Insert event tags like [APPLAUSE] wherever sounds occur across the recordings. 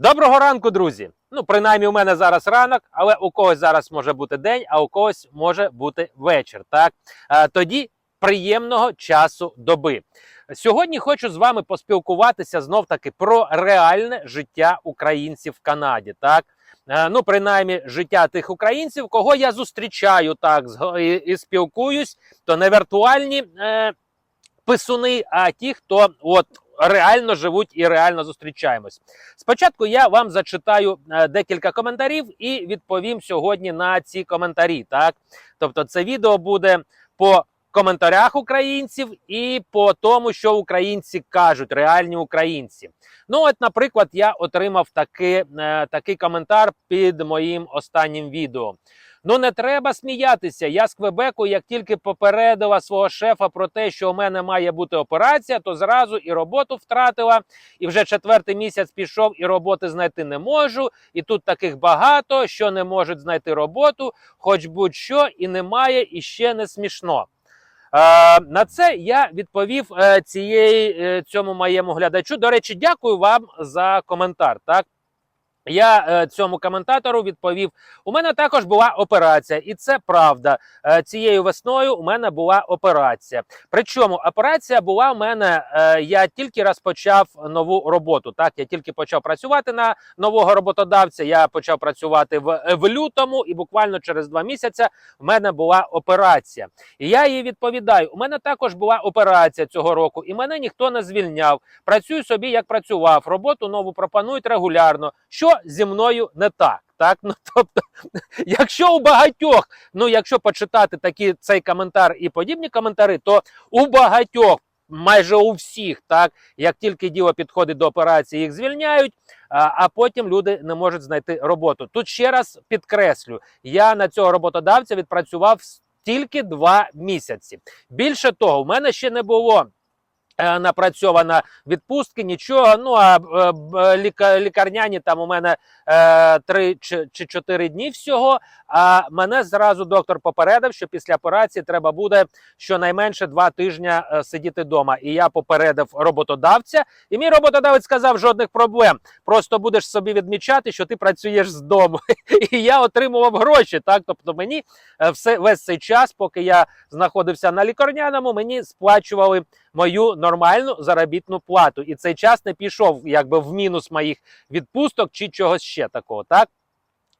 Доброго ранку, друзі! Ну, принаймні, у мене зараз ранок, але у когось зараз може бути день, а у когось може бути вечір. Так Е, тоді приємного часу доби. Сьогодні хочу з вами поспілкуватися знов таки про реальне життя українців в Канаді. Так, Е, ну принаймні, життя тих українців, кого я зустрічаю так і, і спілкуюсь, то не віртуальні е, писуни, а ті, хто от реально живуть і реально зустрічаємось. Спочатку я вам зачитаю е, декілька коментарів і відповім сьогодні на ці коментарі. Так, тобто, це відео буде по коментарях українців і по тому, що українці кажуть, реальні українці. Ну, от, наприклад, я отримав таки, е, такий коментар під моїм останнім відео. Ну, не треба сміятися. Я з Квебеку, як тільки попередила свого шефа про те, що у мене має бути операція, то зразу і роботу втратила. І вже четвертий місяць пішов, і роботи знайти не можу. І тут таких багато, що не можуть знайти роботу, хоч будь-що, і немає, і ще не смішно. Е, на це я відповів е, цієї, е, цьому моєму глядачу. До речі, дякую вам за коментар. Так. Я е, цьому коментатору відповів: у мене також була операція, і це правда. Е, цією весною у мене була операція. Причому операція була у мене. Е, я тільки розпочав нову роботу. Так, я тільки почав працювати на нового роботодавця. Я почав працювати в, в лютому, і буквально через два місяці в мене була операція. І я їй відповідаю: у мене також була операція цього року, і мене ніхто не звільняв. Працюю собі, як працював. Роботу нову пропонують регулярно. Що зі мною не так? Так, ну [LAUGHS] тобто, якщо у багатьох, ну якщо почитати такі цей коментар і подібні коментари, то у багатьох, майже у всіх, так як тільки діло підходить до операції, їх звільняють. А, потім люди не можуть знайти роботу. Тут ще раз підкреслю: я на цього роботодавця відпрацював тільки два місяці. Більше того, у мене ще не було. Е, Напрацьована відпустки, нічого. Ну а е, ліка- лікарняні там у мене е, три чи, чотири дні всього. А мене зразу доктор попередив, що після операції треба буде щонайменше два тижні е, сидіти вдома. І я попередив роботодавця, і мій роботодавець сказав: жодних проблем. Просто будеш собі відмічати, що ти працюєш з дому. [LAUGHS] І я отримував гроші. Так, тобто мені е, все весь цей час, поки я знаходився на лікарняному, мені сплачували мою нормальну заробітну плату. І цей час не пішов якби в мінус моїх відпусток чи чогось ще такого. Так.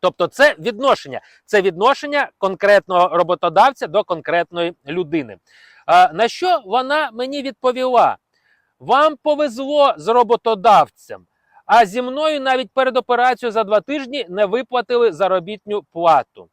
Тобто, це відношення, це відношення конкретного роботодавця до конкретної людини. А, на що вона мені відповіла? Вам повезло з роботодавцем, а зі мною навіть перед операцією за два тижні не виплатили заробітну плату.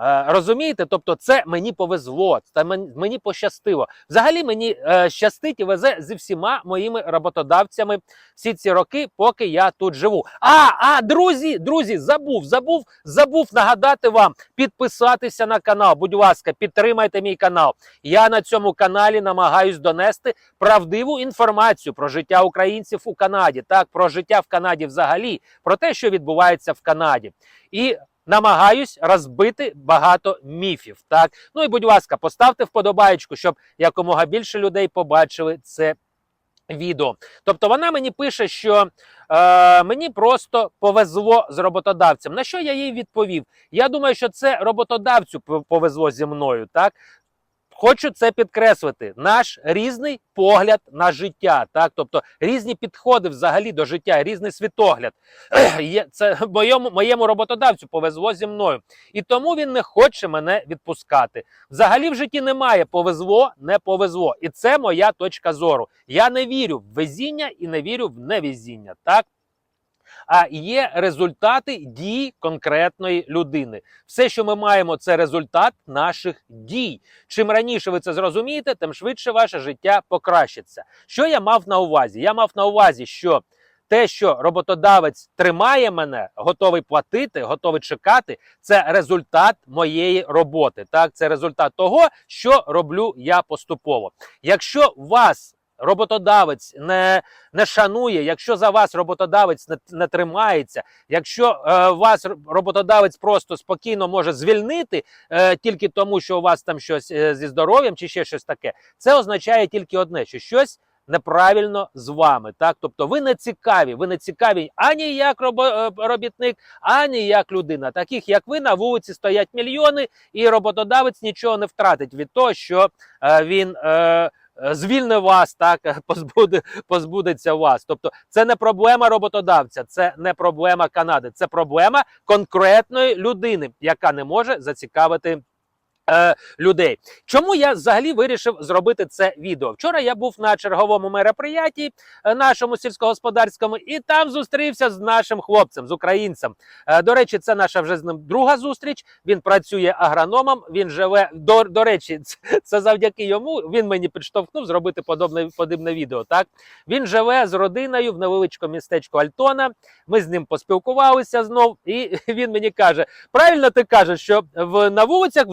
Е, Розумієте, тобто це мені повезло, це мені пощастило. Взагалі мені е, щастить і везе зі всіма моїми роботодавцями всі ці роки, поки я тут живу. А, а друзі, друзі, забув, забув, забув нагадати вам підписатися на канал. Будь ласка, підтримайте мій канал. Я на цьому каналі намагаюсь донести правдиву інформацію про життя українців у Канаді, так про життя в Канаді взагалі, про те, що відбувається в Канаді. І намагаюсь розбити багато міфів. Так, ну і будь ласка, поставте вподобаєчку, щоб якомога більше людей побачили це відео. Тобто вона мені пише, що е, мені просто повезло з роботодавцем. На що я їй відповів? Я думаю, що це роботодавцю повезло зі мною. Так. Хочу це підкреслити. Наш різний погляд на життя, так тобто різні підходи взагалі до життя, різний світогляд. [CLEARS THROAT] Це моєму моєму роботодавцю повезло зі мною, і тому він не хоче мене відпускати. Взагалі в житті немає повезло, не повезло. І це моя точка зору. Я не вірю в везіння і не вірю в невезіння. Так. А є результати дій конкретної людини. Все, що ми маємо, це результат наших дій. Чим раніше ви це зрозумієте, тим швидше ваше життя покращиться. Що я мав на увазі? Я мав на увазі, що те, що роботодавець тримає мене, готовий платити, готовий чекати, це результат моєї роботи. Так, це результат того, що роблю я поступово. Якщо вас роботодавець не, не шанує, якщо за вас роботодавець не, не тримається, якщо е, вас роботодавець просто спокійно може звільнити е, тільки тому, що у вас там щось е, зі здоров'ям чи ще щось таке, це означає тільки одне, що щось неправильно з вами. Так, тобто, ви не цікаві, ви не цікаві ані як е, робітник, ані як людина. Таких як ви на вулиці стоять мільйони, і роботодавець нічого не втратить від того, що е, він. Е, Звільне вас, так [LAUGHS] позбуде, позбудеться вас. Тобто, це не проблема роботодавця, це не проблема Канади, це проблема конкретної людини, яка не може зацікавити. Е, Людей, чому я взагалі вирішив зробити це відео? Вчора я був на черговому мероприятті е, нашому сільськогосподарському, і там зустрівся з нашим хлопцем, з українцем. Е, До речі, це наша вже з ним друга зустріч. Він працює агрономом. Він живе до, до речі, це, завдяки йому. Він мені підштовхнув зробити подобне подібне відео. Так він живе з родиною в невеличкому містечку Альтона. Ми з ним поспілкувалися знов, і [LAUGHS] він мені каже: правильно ти кажеш, що в на вулицях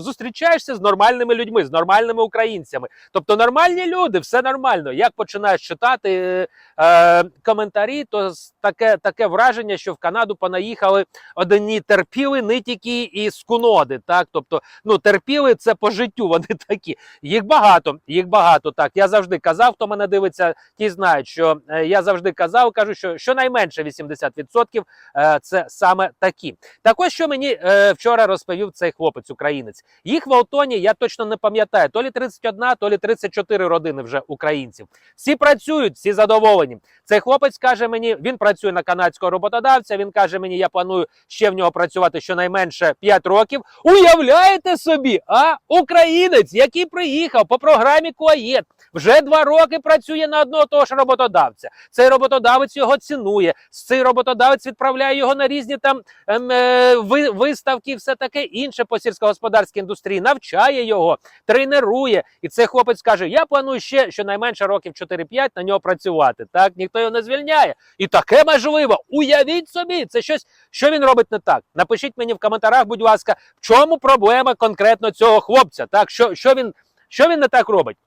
зустрічаєшся з нормальними людьми, з нормальними українцями. Тобто нормальні люди, все нормально. Як починаєш читати е, е, коментарі, то таке, таке враження, що в Канаду понаїхали одні терпіли, нитіки і скуноди. Так, тобто, ну терпіли це по життю. Вони [LAUGHS] такі. Їх багато, їх багато. Так я завжди казав, хто мене дивиться, ті знають, що е, я завжди казав, кажу, що щонайменше 80% е, це саме такі. Так ось що мені е, вчора розповів цей хлопець, українець. Їх в Алтоні я точно не пам'ятаю. То лі 31, то лі 34 родини вже українців. Всі працюють, всі задоволені. Цей хлопець каже мені, він працює на канадського роботодавця. Він каже мені, я планую ще в нього працювати щонайменше 5 років. Уявляєте собі, а українець, який приїхав по програмі Куаєт, вже два роки працює на одного того ж роботодавця. Цей роботодавець його цінує. Цей роботодавець відправляє його на різні там ем, е, ви- виставки, і все таке інше по сільськогосподарській індустрії, навчає його, тренує. І цей хлопець каже: Я планую ще щонайменше років 4-5 на нього працювати. Так ніхто його не звільняє. І таке можливо. Уявіть собі, це щось, що він робить не так. Напишіть мені в коментарях, будь ласка, в чому проблема конкретно цього хлопця? Так, що, що він, що він не так робить?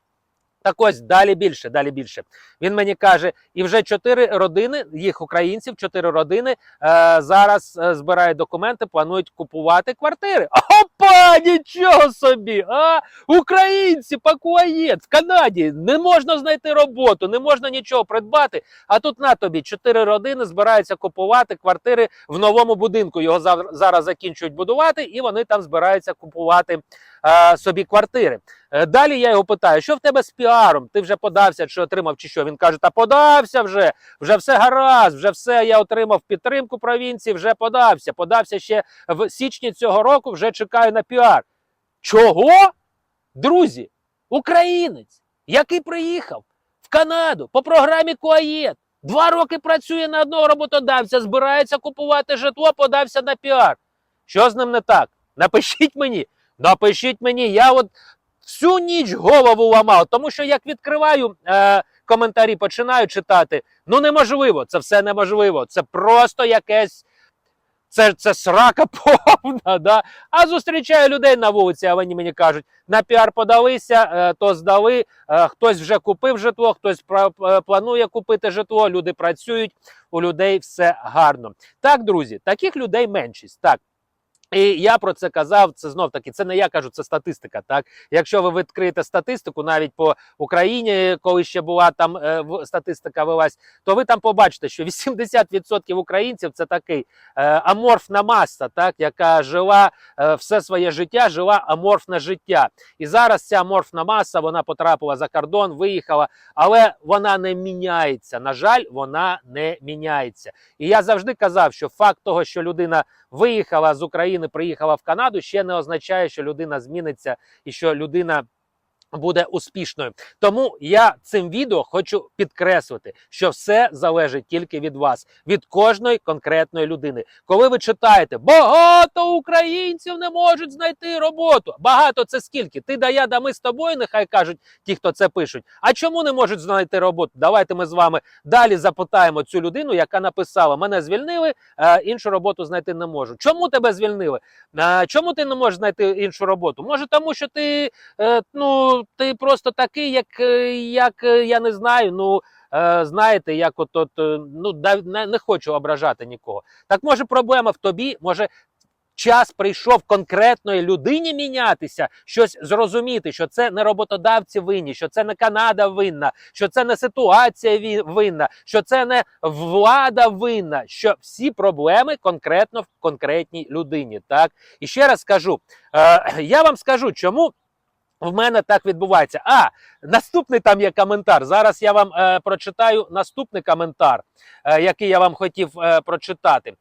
Так ось далі більше, далі більше. Він мені каже, і вже чотири родини, їх українців, чотири родини е, зараз е, збирають документи, планують купувати квартири. [LAUGHS] Опа! Нічого собі! А українці пакуаєць, в Канаді не можна знайти роботу, не можна нічого придбати. А тут на тобі чотири родини збираються купувати квартири в новому будинку. Його зараз закінчують будувати, і вони там збираються купувати собі квартири. Е, Далі я його питаю, що в тебе з піаром? Ти вже подався, чи отримав, чи що? Він каже: Та подався вже, вже все гаразд, вже все. Я отримав підтримку провінції, вже подався. Подався ще в січні цього року, вже чекаю на піар. Чого? Друзі, українець, який приїхав в Канаду по програмі Куаєт, два роки працює на одного роботодавця, збирається купувати житло, подався на піар. Що з ним не так? Напишіть мені, напишіть мені. Я от всю ніч голову ламав, тому що як відкриваю е, коментарі, починаю читати. Ну неможливо, це все неможливо. Це просто якесь. Це, це срака [LAUGHS] повна, да? а зустрічаю людей на вулиці, а вони мені кажуть, на піар подалися, е, то здали, е, хтось вже купив житло, хтось е, планує купити житло, люди працюють, у людей все гарно. Так, друзі, таких людей меншість. Так. І я про це казав. Це знов таки, це не я кажу, це статистика. Так, якщо ви відкриєте статистику, навіть по Україні, коли ще була там е, статистика велась, то ви там побачите, що 80% українців це такий е, аморфна маса, так яка жила е, все своє життя, жила аморфне життя. І зараз ця аморфна маса вона потрапила за кордон, виїхала, але вона не міняється. На жаль, вона не міняється. І я завжди казав, що факт того, що людина виїхала з України, приїхала в Канаду, ще не означає, що людина зміниться і що людина. Буде успішною, тому я цим відео хочу підкреслити, що все залежить тільки від вас, від кожної конкретної людини. Коли ви читаєте, багато українців не можуть знайти роботу. Багато це скільки? Ти да я, да ми з тобою, нехай кажуть ті, хто це пишуть. А чому не можуть знайти роботу? Давайте ми з вами далі запитаємо цю людину, яка написала: мене звільнили, е, іншу роботу знайти не можу. Чому тебе звільнили? Е, чому ти не можеш знайти іншу роботу? Може, тому що ти е, ти просто такий, як, е, як е, я не знаю. Ну е, знаєте, як от, от ну не, не хочу ображати нікого. Так може проблема в тобі, може. час прийшов конкретної людині мінятися, щось зрозуміти, що це не роботодавці винні, що це не Канада винна, що це не ситуація винна, що це не влада винна, що всі проблеми конкретно в конкретній людині. Так і ще раз скажу, е, я вам скажу, чому. В мене так відбувається. А наступний там є коментар. Зараз я вам е, прочитаю наступний коментар, е, який я вам хотів е, прочитати. Е,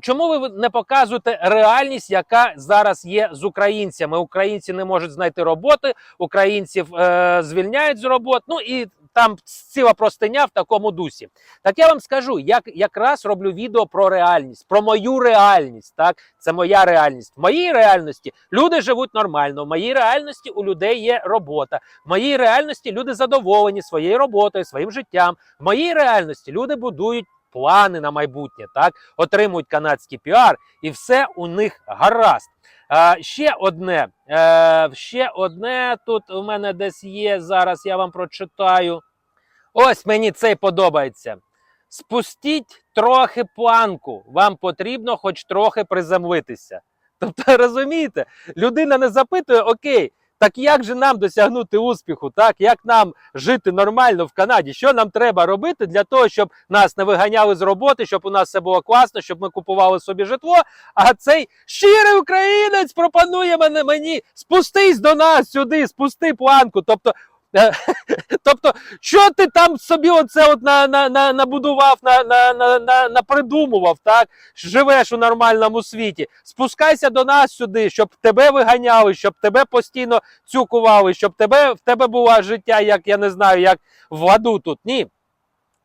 Чому ви не показуєте реальність, яка зараз є з українцями? Українці не можуть знайти роботи, українців е, звільняють з робот. Ну і там ціла простиня в такому дусі. Так я вам скажу, як якраз роблю відео про реальність, про мою реальність. Так, це моя реальність. В моїй реальності люди живуть нормально. В моїй реальності у людей є робота. В моїй реальності люди задоволені своєю роботою, своїм життям. В моїй реальності люди будують. Плани на майбутнє, так отримують канадський піар, і все у них гаразд. Ще одне, е, ще одне тут у мене десь є. Зараз я вам прочитаю. Ось мені цей подобається. Спустіть трохи планку. Вам потрібно хоч трохи приземлитися. Тобто, [LAUGHS] розумієте, людина не запитує, окей, так як же нам досягнути успіху? Так, як нам жити нормально в Канаді? Що нам треба робити для того, щоб нас не виганяли з роботи, щоб у нас все було класно, щоб ми купували собі житло? А цей щирий українець пропонує мене мені спустись до нас сюди, спусти планку. Тобто, [LAUGHS] тобто, що ти там собі оце от на, на, на, набудував, на, на, на, на, напридумував, так? Живеш у нормальному світі. Спускайся до нас сюди, щоб тебе виганяли, щоб тебе постійно цюкували, щоб тебе в тебе було життя, як я не знаю, як в ладу тут. Ні.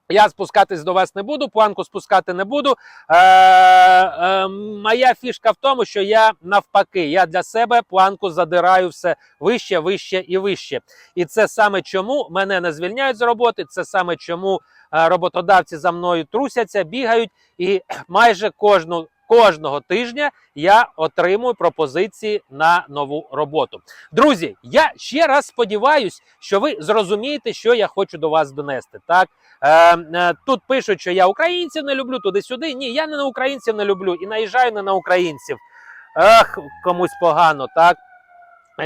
Я спускатись до вас не буду, планку спускати не буду. Е, е, моя фішка в тому, що я навпаки, я для себе планку задираю все вище, вище і вище. І це саме чому мене не звільняють з роботи. Це саме чому е, роботодавці за мною трусяться, бігають, і [CLEARS THROAT] майже кожну. Кожного тижня я отримую пропозиції на нову роботу. Друзі, я ще раз сподіваюся, що ви зрозумієте, що я хочу до вас донести. Так е, е, тут пишуть, що я українців не люблю туди-сюди. Ні, я не на українців не люблю і наїжджаю не на українців. Ах, комусь погано, так.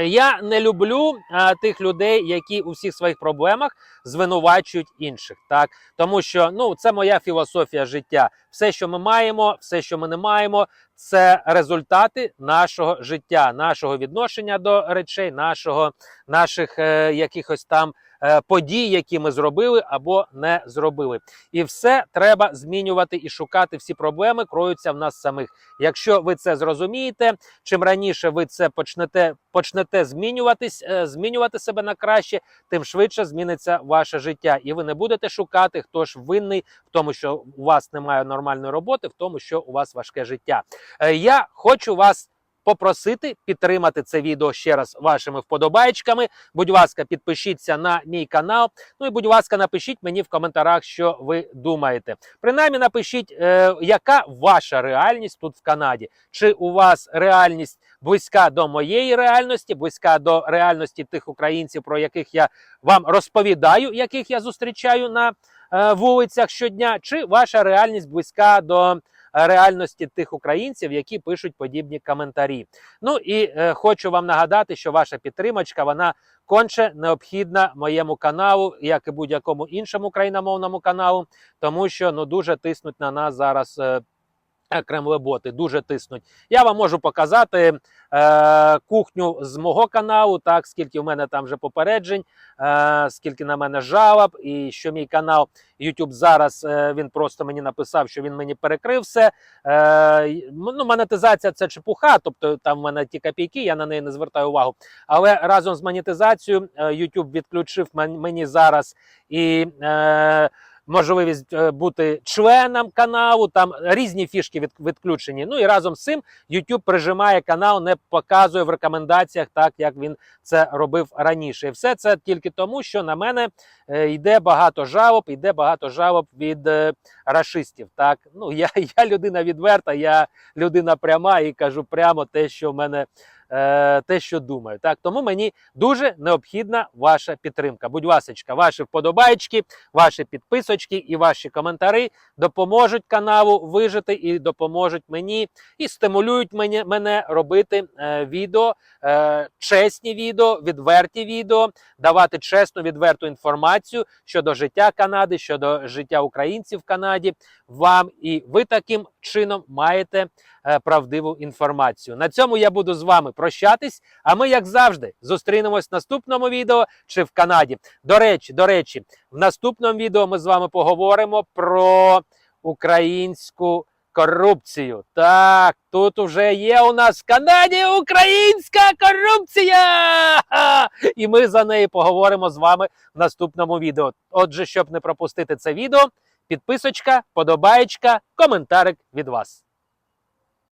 Я не люблю а, тих людей, які у всіх своїх проблемах звинувачують інших, так тому що ну це моя філософія життя. Все, що ми маємо, все, що ми не маємо, це результати нашого життя, нашого відношення до речей, нашого наших е, якихось там е, подій, які ми зробили або не зробили. І все треба змінювати і шукати. Всі проблеми кроються в нас самих. Якщо ви це зрозумієте, чим раніше ви це почнете почнете змінюватись, е, змінювати себе на краще, тим швидше зміниться ваше життя, і ви не будете шукати, хто ж винний в тому, що у вас немає нормальної роботи, в тому, що у вас важке життя. Е, Я хочу вас. Попросити підтримати це відео ще раз вашими вподобайками. Будь ласка, підпишіться на мій канал. Ну і будь ласка, напишіть мені в коментарях, що ви думаєте. Принаймні напишіть, е, яка ваша реальність тут в Канаді. Чи у вас реальність близька до моєї реальності, близька до реальності тих українців, про яких я вам розповідаю, яких я зустрічаю на е, вулицях щодня, чи ваша реальність близька до реальності тих українців, які пишуть подібні коментарі. Ну і е, хочу вам нагадати, що ваша підтримочка вона конче необхідна моєму каналу, як і будь-якому іншому країномовному каналу, тому що ну дуже тиснуть на нас зараз. Е, Кремлеботи дуже тиснуть. Я вам можу показати е, кухню з мого каналу, так скільки в мене там вже попереджень, е, скільки на мене жалоб, і що мій канал YouTube зараз е, він просто мені написав, що він мені перекрив все. Е, ну, монетизація це чепуха, тобто там в мене ті копійки, я на неї не звертаю увагу. Але разом з монетизацією е, YouTube відключив мені зараз і. Е, можливість е, бути членом каналу, там різні фішки від, відключені. Ну і разом з цим YouTube прижимає канал, не показує в рекомендаціях, так як він це робив раніше. І все це тільки тому, що на мене йде багато жалоб, йде багато жалоб від е, рашистів. Так, ну я, [LAUGHS] я людина відверта, я людина пряма і кажу прямо те, що в мене. е, те, що думаю. Так, тому мені дуже необхідна ваша підтримка. Будь ласочка, ваші вподобайки, ваші підписочки і ваші коментарі допоможуть каналу вижити і допоможуть мені і стимулюють мене, мене робити е, відео, е, чесні відео, відверті відео, давати чесну відверту інформацію щодо життя Канади, щодо життя українців в Канаді. Вам і ви таким чином маєте е, правдиву інформацію. На цьому я буду з вами прощатись. А ми, як завжди, зустрінемось в наступному відео чи в Канаді. До речі, до речі, в наступному відео ми з вами поговоримо про українську корупцію. Так, тут уже є у нас в Канаді українська корупція! [LAUGHS] І ми за неї поговоримо з вами в наступному відео. Отже, щоб не пропустити це відео, підписочка, подобаєчка, коментарик від вас.